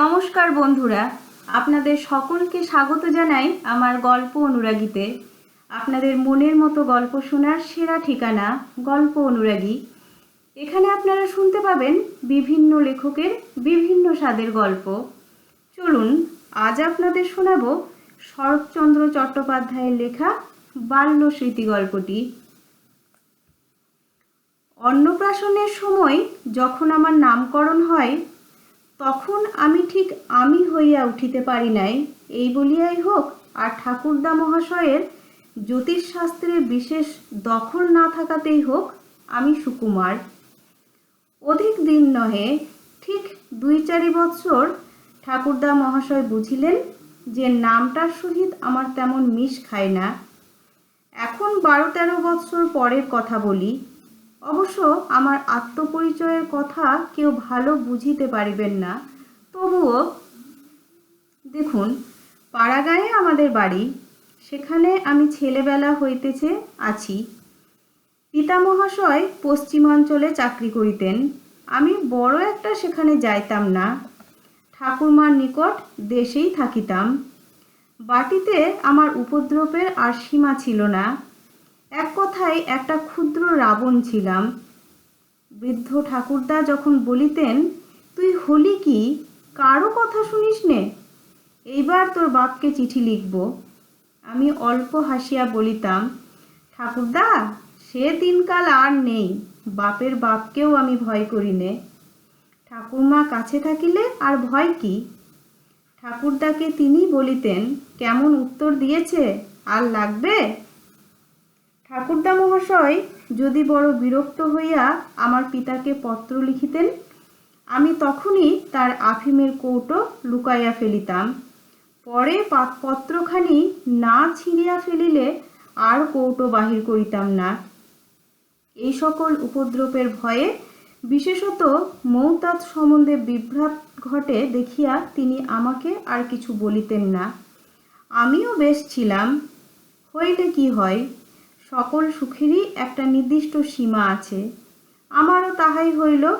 নমস্কার বন্ধুরা, আপনাদের সকলকে স্বাগত জানাই আমার গল্প অনুরাগীতে। আপনাদের মনের মতো গল্প শোনার সেরা ঠিকানা গল্প অনুরাগী। এখানে আপনারা শুনতে পাবেন বিভিন্ন লেখকের বিভিন্ন স্বাদের গল্প। চলুন, আজ আপনাদের শোনাবো শরৎচন্দ্র চট্টোপাধ্যায়ের লেখা বাল্য স্মৃতি গল্পটি। অন্নপ্রাশনের সময় যখন আমার নামকরণ হয় তখন আমি ঠিক আমি হইয়া উঠিতে পারি নাই। এই বলিয়াই হোক, আর ঠাকুরদা মহাশয়ের জ্যোতিষশাস্ত্রে বিশেষ দখল না থাকাতেই হোক, আমি সুকুমার। অধিক দিন নহে, ঠিক দুই চারি বৎসর ঠাকুরদা মহাশয় বুঝিলেন যে নামটার সহিত আমার তেমন মিশ খায় না। এখন বারো তেরো বৎসর পরের কথা বলি। অবশ্য আমার আত্মপরিচয়ের কথা কেউ ভালো বুঝিতে পারিবেন না। তবুও দেখুন, পাড়াগাঁয়ে আমাদের বাড়ি, সেখানে আমি ছেলেবেলা হইতেছে আছি। পিতামহাশয় পশ্চিমাঞ্চলে চাকরি করিতেন। আমি বড় একটা সেখানে যাইতাম না। ঠাকুরমার নিকট দেশেই থাকিতাম। বাটিতে আমার উপদ্রবের আর সীমা ছিল না। এক কথায় একটা ক্ষুদ্র রাবণ ছিলাম। বৃদ্ধ ঠাকুরদা যখন বলিতেন, তুই হলি কি? কারও কথা শুনিস নে? এইবার তোর বাপকে চিঠি লিখব। আমি অল্প হাসিয়া বলিতাম, ঠাকুরদা, সে দিনকাল আর নেই, বাপের বাপকেও আমি ভয় করি নে। ঠাকুরমা কাছে থাকিলে আর ভয় কি? ঠাকুরদাকে তিনি বলিতেন, কেমন উত্তর দিয়েছে? আর লাগবে? ঠাকুরদা মহাশয় যদি বড় বিরক্ত হইয়া আমার পিতাকে পত্র লিখিতেন, আমি তখনই তার আফিমের কৌটো লুকাইয়া ফেলিতাম। পরে পত্রখানি না ছিঁড়িয়া ফেলিলে আর কৌটো বাহির করিতাম না। এই সকল উপদ্রবের ভয়ে বিশেষত মৌতাত সম্বন্ধে বিভ্রাট ঘটে দেখিয়া তিনি আমাকে আর কিছু বলিতেন না। আমিও বেশ ছিলাম। হইলে কি হয়? সকল সুখেরই একটা নির্দিষ্ট সীমা আছে। আমারও তাহাই হইল।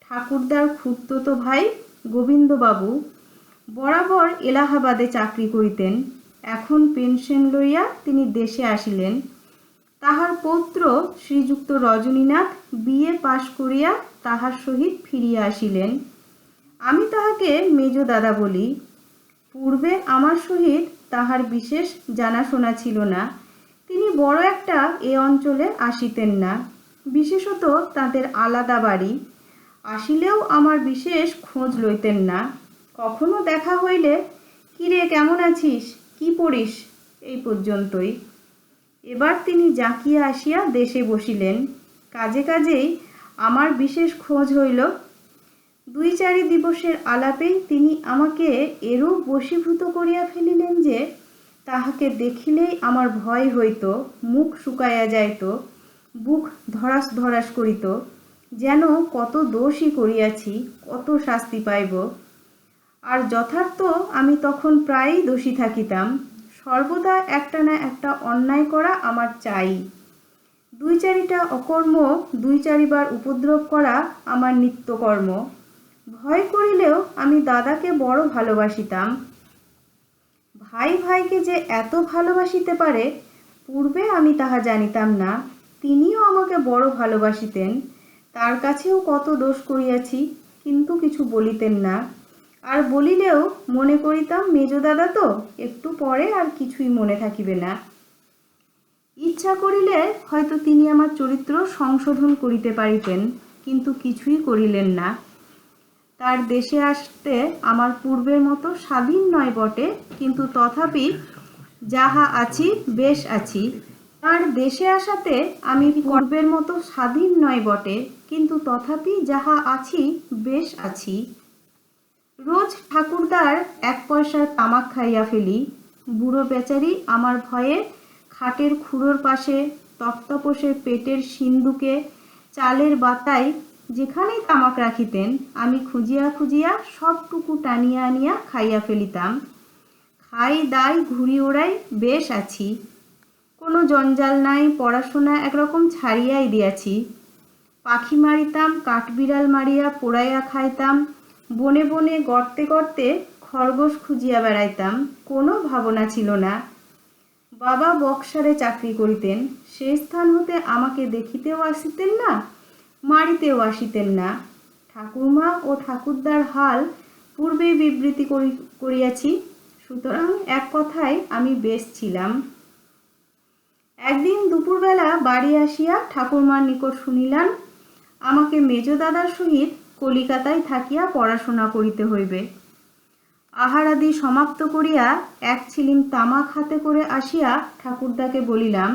ঠাকুরদার খুড়তো ভাই গোবিন্দবাবু, বরাবর এলাহাবাদে চাকরি করিতেন। এখন পেনশন লইয়া তিনি দেশে আসিলেন। তাহার পৌত্র শ্রীযুক্ত রজনীনাথ বিএ পাশ করিয়া তাহার সহিত ফিরিয়া আসিলেন। আমি তাহাকে মেজ দাদা বলি। পূর্বে আমার সহিত তাহার বিশেষ জানাশোনা ছিল না। তিনি বড় একটা এ অঞ্চলে আসিতেন না। বিশেষত তাদের আলাদা বাড়ি। আসিলেও আমার বিশেষ খোঁজ লইতেন না। কখনো দেখা হইলে, কিরে, কেমন আছিস? কি পড়িস? এই পর্যন্তই। এবার তিনি জাঁকিয়া আসিয়া দেশে বসিলেন। কাজে কাজেই আমার বিশেষ খোঁজ হইল। দুই চারি দিবসের আলাপেই তিনি আমাকে এরূপ বশীভূত করিয়া ফেলিলেন যে তাহাকে দেখিলেই আমার ভয় হইত, মুখ শুকাইয়া যাইত, বুক ধরাস ধরাস করিত, যেন কত দোষই করিয়াছি, কত শাস্তি পাইব। আর যথার্থ আমি তখন প্রায়ই দোষী থাকিতাম, সর্বদা একটা না একটা অন্যায় করা আমার চাই। দুই চারিটা অকর্ম, দুই চারিবার উপদ্রব করা আমার নিত্যকর্ম। ভয় করিলেও আমি দাদাকে বড় ভালোবাসিতাম ভাই ভাইকে যে এত ভালোবাসিতে পারে, পূর্বে আমি তাহা জানিতাম না, তিনিও আমাকে বড় ভালোবাসিতেন। তার কাছেও কত দোষ করিয়াছি, কিন্তু কিছু বলিতেন না। আর বলিলেও মনে করিতাম, মেজ দাদা তো, একটু পরে আর কিছুই মনে থাকিবে না। ইচ্ছা করিলে হয়তো তিনি আমার চরিত্র সংশোধন করিতে পারিতেন, কিন্তু কিছুই করিলেন না। তার দেশে আসতে আমার পূর্বের মতো স্বাধীন নয় বটে, কিন্তু তথাপি যাহা আছি, বেশ আছি। তার দেশে আসাতে আমি পূর্বের মতো স্বাধীন নয় বটে, কিন্তু তথাপি যাহা আছি, বেশ আছি। রোজ ঠাকুরদার এক পয়সার তামাক খাইয়া ফেলি। বুড়ো বেচারি আমার ভয়ে খাটের খুঁড়োর পাশে তক্তপোষের পেটের সিন্দুকে, চালের বাতায় যেখানেই তামাক রাখিতেন, আমি খুঁজিয়া খুঁজিয়া সবটুকু টানিয়া আনিয়া খাইয়া ফেলিতাম। খাই, দাই ঘুরি ওড়াই, বেশ আছি। কোনো জঞ্জাল নাই, পড়াশোনা একরকম ছাড়িয়াই দিয়াছি। পাখি মারিতাম, কাঠবিড়াল মারিয়া পোড়াইয়া খাইতাম। বনে বনে গর্তে গর্তে খরগোশ খুঁজিয়া বেড়াইতাম, কোনো ভাবনা ছিল না। বাবা বক্সারে চাকরি করিতেন, সে স্থান হতে আমাকে দেখিতেও আসিতেন না মারিতেও আসিতেন না। ঠাকুরমা ও ঠাকুরদার হাল পূর্বেই বিবৃতি করি, করিয়াছি। সুতরাং এক কথায় আমি বেশ ছিলাম। একদিন দুপুরবেলা বাড়ি আসিয়া ঠাকুরমার নিকট শুনিলাম, আমাকে মেজ দাদার সহিত কলিকাতায় থাকিয়া পড়াশোনা করিতে হইবে। আহারাদি সমাপ্ত করিয়া এক ছিলিম তামাক হাতে করে আসিয়া ঠাকুরদাকে বলিলাম,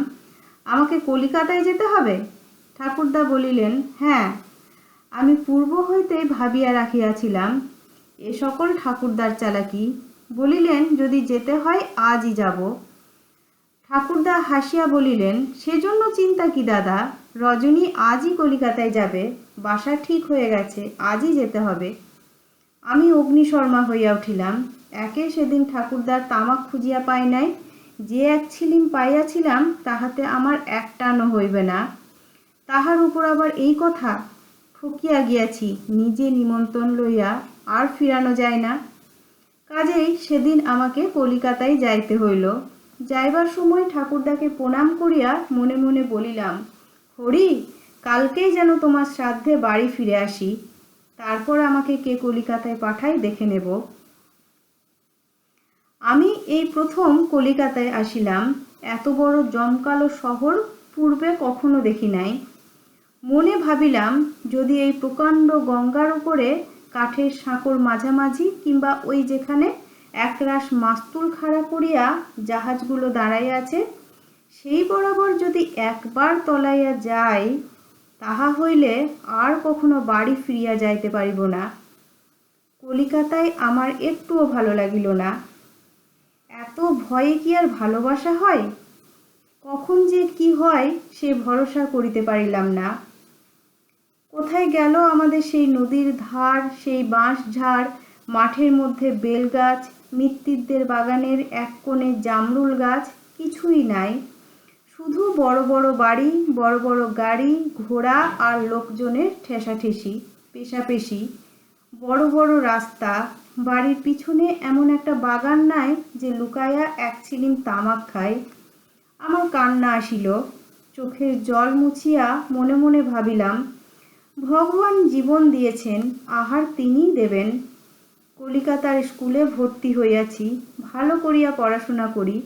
আমাকে কলিকাতায় যেতে হবে? ঠাকুরদা বলিলেন হ্যাঁ আমি পূর্ব হইতেই ভাবিয়া রাখিয়াছিলাম, এ সকল ঠাকুরদার চালাকি। বলিলেন, যদি যেতে হয়, আজই যাব। ঠাকুরদা হাসিয়া বলিলেন, সেজন্য চিন্তা কি দাদা? রজনী আজই কলিকাতায় যাবে, বাসা ঠিক হয়ে গেছে, আজই যেতে হবে। আমি অগ্নিশর্মা হইয়া উঠিলাম। একে সেদিন ঠাকুরদার তামাক খুঁজিয়া পাই নাই। যে এক ছিলিম পাইয়াছিলাম, তাহাতে আমার একটানো হইবে না। তাহার উপর আবার এই কথা ঠকিয়া গিয়াছি, নিজে নিমন্ত্রণ লইয়া আর ফিরানো যায় না। কাজেই সেদিন আমাকে কলিকাতায় যাইতে হইল। যাইবার সময় ঠাকুরদাকে প্রণাম করিয়া মনে মনে বলিলাম, হরি, কালকেই যেন তোমার শ্রাদ্ধে বাড়ি ফিরে আসি। তারপর আমাকে কে কলিকাতায় পাঠায় দেখে নেব। আমি এই প্রথম কলিকাতায় আসিলাম। এত বড় জমকালো শহর পূর্বে কখনো দেখি নাই। মনে ভাবিলাম যদি এই প্রকাণ্ড গঙ্গার উপরে কাঠের সাঁকর মাঝামাঝি কিংবা ওই যেখানে একরাশ মাস্তুল খাড়া করিয়া জাহাজগুলো দাঁড়াইয়া আছে, সেই বরাবর যদি একবার তলাইয়া যায় তাহা হইলে আর কখনো বাড়ি ফিরিয়া যাইতে পারিব না। কলিকাতায় আমার একটুও ভালো লাগিল না। এত ভয়ে কি আর ভালোবাসা হয়? কখন যে কি হয় সে ভরসা করিতে পারিলাম না। কোথায় গেল আমাদের সেই নদীর ধার, সেই বাঁশ ঝাড় মাঠের মধ্যে বেল গাছ মৃত্যুদের বাগানের এক কোণে জামরুল গাছ, কিছুই নাই। শুধু বড় বড় বাড়ি, বড় বড় গাড়ি, ঘোড়া আর লোকজনের ঠেসাঠেসি, পেশাপেশি। বড় বড় রাস্তা, বাড়ির পিছনে এমন একটা বাগান নাই যে লুকাইয়া এক ছিলিম তামাক খায়। আমার কান্না আসিল, চোখের জল মুছিয়া মনে মনে ভাবিলাম ভগবান জীবন দিয়েছেন, আহার তিনিই দেবেন। কলিকাতার স্কুলে ভর্তি হইয়াছি, ভালো করিয়া পড়াশোনা করি।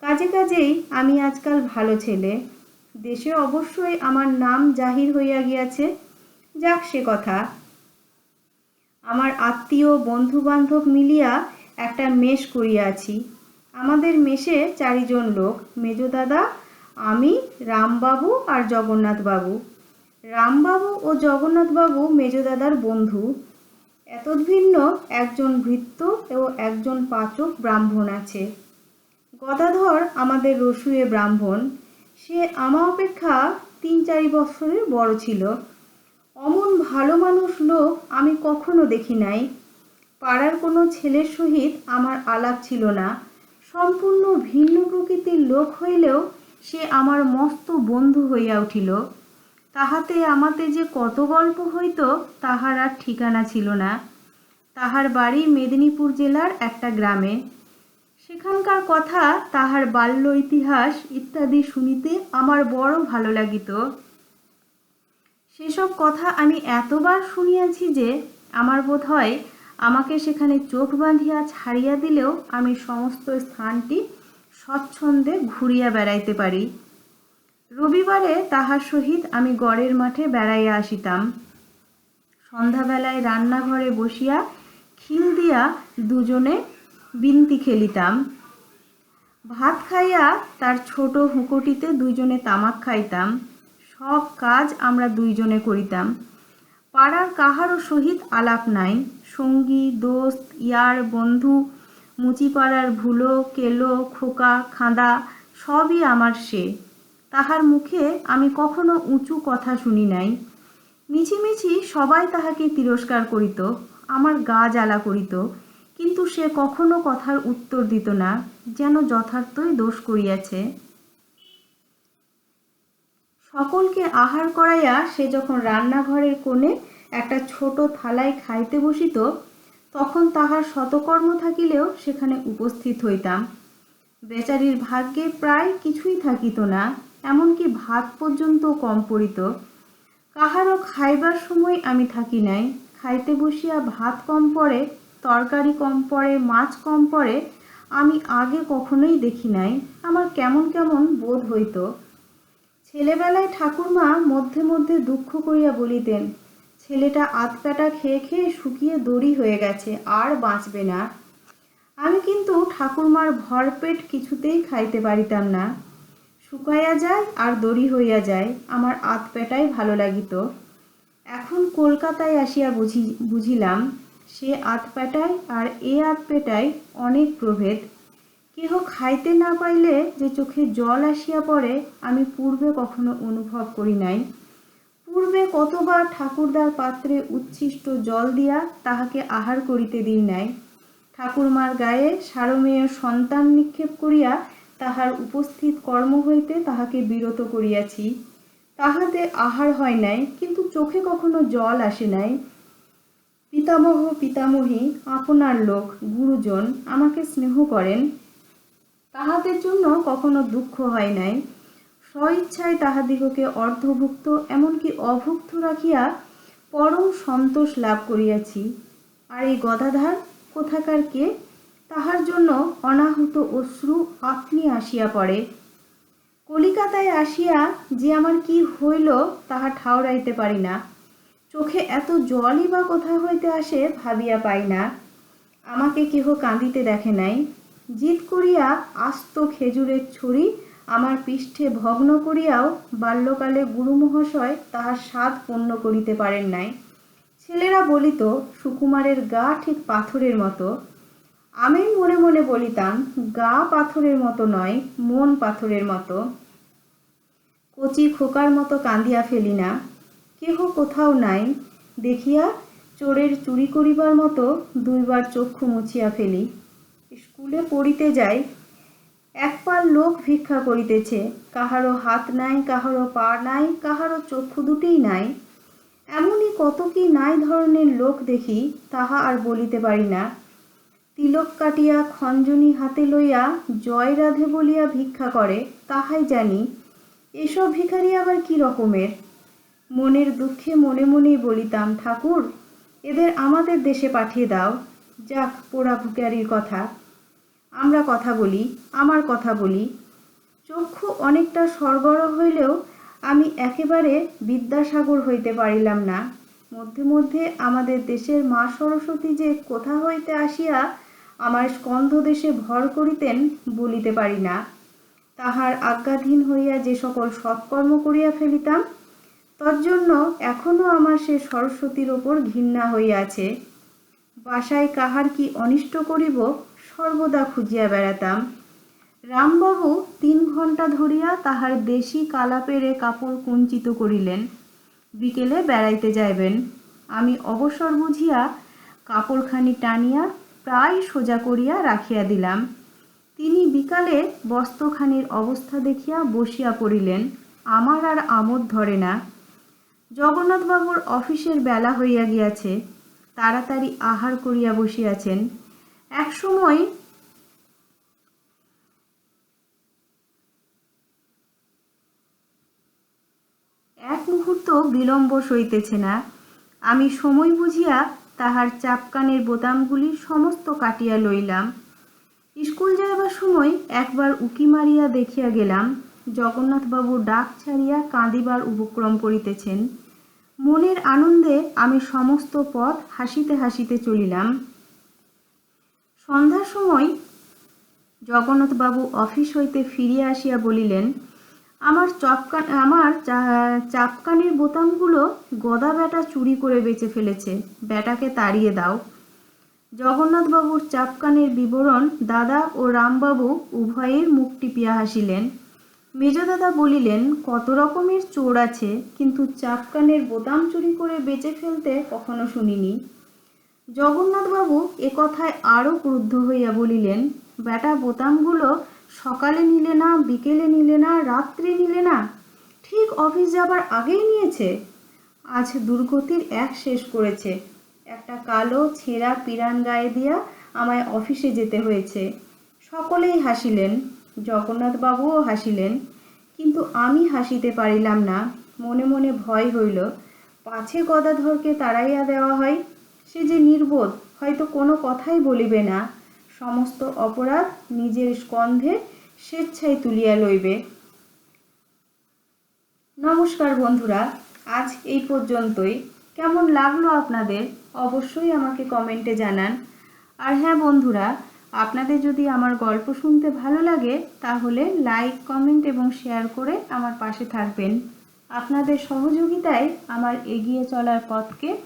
কাজে কাজেই আমি আজকাল ভালো ছেলে। দেশে অবশ্যই আমার নাম জাহির হইয়া গিয়াছে। যাক সে কথা। আমার আত্মীয় বন্ধু বান্ধব মিলিয়া একটা মেষ করিয়াছি আমাদের মেষে চারিজন লোক মেজদাদা আমি, রামবাবু আর জগন্নাথবাবু। রামবাবু ও জগন্নাথবাবু মেজদাদার বন্ধু। এতদ্ভিন্ন একজন ভৃত্য ও একজন পাচক ব্রাহ্মণ আছে। গদাধর আমাদের রসুয়ে ব্রাহ্মণ। সে আমা অপেক্ষা তিন চারি বছরের বড় ছিল। অমন ভালো মানুষ লোক আমি কখনো দেখি নাই। পাড়ার কোনো ছেলের সহিত আমার আলাপ ছিল না। সম্পূর্ণ ভিন্ন প্রকৃতির লোক হইলেও সে আমার মস্ত বন্ধু হইয়া উঠিল। তাহাতে আমাতে যে কত গল্প হইত, তাহার আর ঠিকানা ছিল না। তাহার বাড়ি মেদিনীপুর জেলার একটা গ্রামে। সেখানকার কথা, তাহার বাল্য ইতিহাস ইত্যাদি শুনিতে আমার বড় ভালো লাগিত। সেসব কথা আমি এতবার শুনিয়াছি যে, আমার বোধ হয় আমাকে সেখানে চোখ বাঁধিয়া ছাড়িয়া দিলেও আমি সমস্ত স্থানটি স্বচ্ছন্দে ঘুরিয়া বেড়াইতে পারি। রবিবারে তাহার সহিত আমি গড়ের মাঠে বেড়াইয়া আসিতাম। সন্ধ্যাবেলায় রান্নাঘরে বসিয়া খিল দিয়া দুজনে বিনতি খেলিতাম। ভাত খাইয়া তার ছোট হুঁকোটিতে দুইজনে তামাক খাইতাম। সব কাজ আমরা দুইজনে করিতাম। পাড়ার কাহারও সহিত আলাপ নাই। সঙ্গী, দোস্ত, ইয়ার বন্ধু, মুচিপাড়ার ভুলো, কেলো, খোকা, খাঁদা, সবই আমার সে। তাহার মুখে আমি কখনো উঁচু কথা শুনি নাই। মিছিমিছি সবাই তাহাকে তিরস্কার করিত, আমার গা জ্বালা করিত, কিন্তু সে কখনো কথার উত্তর দিত না, যেন যথার্থই দোষ করিয়াছে। সকলকে আহার করাইয়া সে যখন রান্নাঘরের কোণে একটা ছোট থালায় খাইতে বসিত, তখন তাহার শতকর্ম থাকিলেও সেখানে উপস্থিত হইতাম। বেচারির ভাগ্যে প্রায় কিছুই থাকিত না। এমনকি ভাত পর্যন্ত কম পড়িত। কাহারও খাইবার সময় আমি থাকি নাই। খাইতে বসিয়া ভাত কম পড়ে, তরকারি কম পড়ে, মাছ কম পড়ে, আমি আগে কখনোই দেখি নাই। আমার কেমন কেমন বোধ হইত। ছেলেবেলায় ঠাকুরমা মধ্যে মধ্যে দুঃখ করিয়া বলিতেন, ছেলেটা আধপ্যাটা খেয়ে খেয়ে শুকিয়ে দড়ি হয়ে গেছে, আর বাঁচবে না। আমি কিন্তু ঠাকুরমার ভরপেট কিছুতেই খাইতে পারিতাম না। শুকাইয়া যায় আর দড়ি হইয়া যায়। আমার আধপেটাই ভালো লাগিত। এখন কলকাতায় আসিয়া বুঝি, বুঝিলাম, সে আধপেটায় আর এ আত আধপেটায় অনেক প্রভেদ। কেহ খাইতে না পাইলে যে চোখে জল আসিয়া পড়ে, আমি পূর্বে কখনো অনুভব করি নাই। পূর্বে কতবার ঠাকুরদার পাত্রে উচ্ছিষ্ট জল দিয়া তাহাকে আহার করিতে দিই নাই। ঠাকুরমার গায়ে সারমেয় সন্তান নিক্ষেপ করিয়া তাহার উপস্থিত কর্ম হইতে তাহাকে বিরত করিয়াছি। তাহাতে আহার হয় নাই, কিন্তু চোখে কখনো জল আসে নাই। পিতামহ, পিতামহী, আপনার লোক, গুরুজন আমাকে স্নেহ করেন। তাহাদের জন্য কখনো দুঃখ হয় নাই। স্বইচ্ছায় তাহাদিগকে অর্ধভুক্ত, এমনকি অভুক্ত রাখিয়া পরম সন্তোষ লাভ করিয়াছি। আর এই গদাধার কোথাকার কে? তাহার জন্য অনাহুত অশ্রু আপনি আসিয়া পড়ে। কলিকাতায় আসিয়া যে আমার কি হইল তাহা ঠাউরাইতে পারি না। চোখে এত জলই বা কোথা হইতে আসে ভাবিয়া পাই না। আমাকে কেহ কাঁদিতে দেখে নাই। জিদ করিয়া আস্ত খেজুরের ছুরি আমার পৃষ্ঠে ভগ্ন করিয়াও বাল্যকালে গুরু মহাশয় তাহার স্বাদ পূর্ণ করিতে পারেন নাই। ছেলেরা বলিত, সুকুমারের গা ঠিক পাথরের মতো। আমি মনে মনে বলিতাম, গা পাথরের মতো নয়, মন পাথরের মতো। কচি খোকার মতো কাঁদিয়া ফেলি না, কেহ কোথাও নাই, দেখিয়া চোরের চুরি করিবার মতো দুইবার চক্ষু মুছিয়া ফেলি। স্কুলে পড়িতে যাই এক পাল লোক ভিক্ষা করিতেছে কাহারও হাত নাই কাহারও পা নাই কাহারও চক্ষু দুটিই নাই। এমনই কত কি নাই ধরনের লোক দেখি, তাহা আর বলিতে পারি না। তিলক কাটিয়া খঞ্জনি হাতে লইয়া জয় রাধে বলিয়া ভিক্ষা করে, তাহাই জানি, এসব ভিখারি আবার কি রকমের? মনের দুঃখে মনে মনেই বলিতাম, ঠাকুর, এদের আমাদের দেশে পাঠিয়ে দাও। যাক, পোড়া ভিখারির কথা। আমরা কথা বলি, আমার কথা বলি। চক্ষু অনেকটা সরগর হইলেও আমি একেবারে বিদ্যাসাগর হইতে পারিলাম না। মধ্যে মধ্যে আমাদের দেশের মা সরস্বতী যে কোথা হইতে আসিয়া আমার স্কন্ধ দেশে ভর করিতেন বলিতে পারি না। তাহার আজ্ঞাধীন হইয়া যে সকল সৎকর্ম করিয়া ফেলিতাম, তজ্জন্য এখনও আমার সে সরস্বতীর ওপর ঘৃণা হইয়াছে। বাসায় কাহার কি অনিষ্ট করিব, সর্বদা খুঁজিয়া বেড়াতাম। রামবাবু তিন ঘণ্টা ধরিয়া তাহার দেশি কালা পেরে কাপড় কুঞ্চিত করিলেন। বিকেলে বেড়াইতে যাইবেন। আমি অবসর বুঝিয়া কাপড়খানি টানিয়া প্রায় সোজা করিয়া রাখিয়া দিলাম। তিনি বিকালে বস্ত্রখানির অবস্থা দেখিয়া বসিয়া পড়িলেন, আমার আর আমোদ ধরে না। জগন্নাথবাবুর অফিসের বেলা হইয়া গিয়াছে, তাড়াতাড়ি আহার করিয়া বসিয়াছেন। এক সময় এক মুহূর্ত বিলম্ব সইতেছে না। আমি সময় বুঝিয়া তাহার চাপকানের বোতামগুলি সমস্ত কাটিয়া লইলাম। স্কুল যাইবার সময় একবার উকি মারিয়া দেখিয়া গেলাম, জগন্নাথবাবু ডাক ছাড়িয়া কাঁদিবার উপক্রম করিতেছেন। মনের আনন্দে আমি সমস্ত পথ হাসিতে হাসিতে চলিলাম। সন্ধ্যার সময় জগন্নাথবাবু অফিস হইতে ফিরিয়া আসিয়া বলিলেন আমার চপকা আমার চাপকানির বোতামগুলো গদা বেটা চুরি করে বেঁচে ফেলেছে। বেটাকে তাড়িয়ে দাও। জগন্নাথবাবুর চাপকানের বিবরণ দাদা ও রামবাবু উভয়ের মুখ টিপিয়া হাসিলেন। মেজদাদা বলিলেন, কত রকমের চোর আছে, কিন্তু চাপকানের বোতাম চুরি করে বেঁচে ফেলতে কখনো শুনিনি। জগন্নাথবাবু এ কথায় আরও ক্রুদ্ধ হইয়া বলিলেন বেটা বোতামগুলো সকালে নিলে না, বিকেলে নিলে না, রাত্রে নিলে না, ঠিক অফিস যাবার আগেই নিয়েছে। আজ দুর্গতির এক শেষ করেছে। একটা কালো, ছেঁড়া পিরান গায়ে দিয়া আমায় অফিসে যেতে হয়েছে। সকলেই হাসিলেন, জগন্নাথবাবুও হাসিলেন, কিন্তু আমি হাসিতে পারিলাম না। মনে মনে ভয় হইল, পাছে গদাধরকে তাড়াইয়া দেওয়া হয়? সে যে নির্বোধ, হয়তো কোনো কথাই বলিবে না। সমস্ত অপরাধ নিজের স্কন্ধে স্বেচ্ছায় তুলিয়া লইবে। নমস্কার বন্ধুরা, আজ এই পর্যন্তই। কেমন লাগল আপনাদের? অবশ্যই আমাকে কমেন্টে জানান। আর হ্যাঁ বন্ধুরা, আপনাদের যদি আমার গল্প শুনতে ভালো লাগে, তাহলে লাইক, কমেন্ট এবং শেয়ার করে আমার পাশে থাকবেন। আপনাদের সহযোগিতায় আমার এগিয়ে চলার পথকে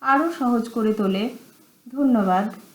আরও সহজ করে তোলে। ধন্যবাদ।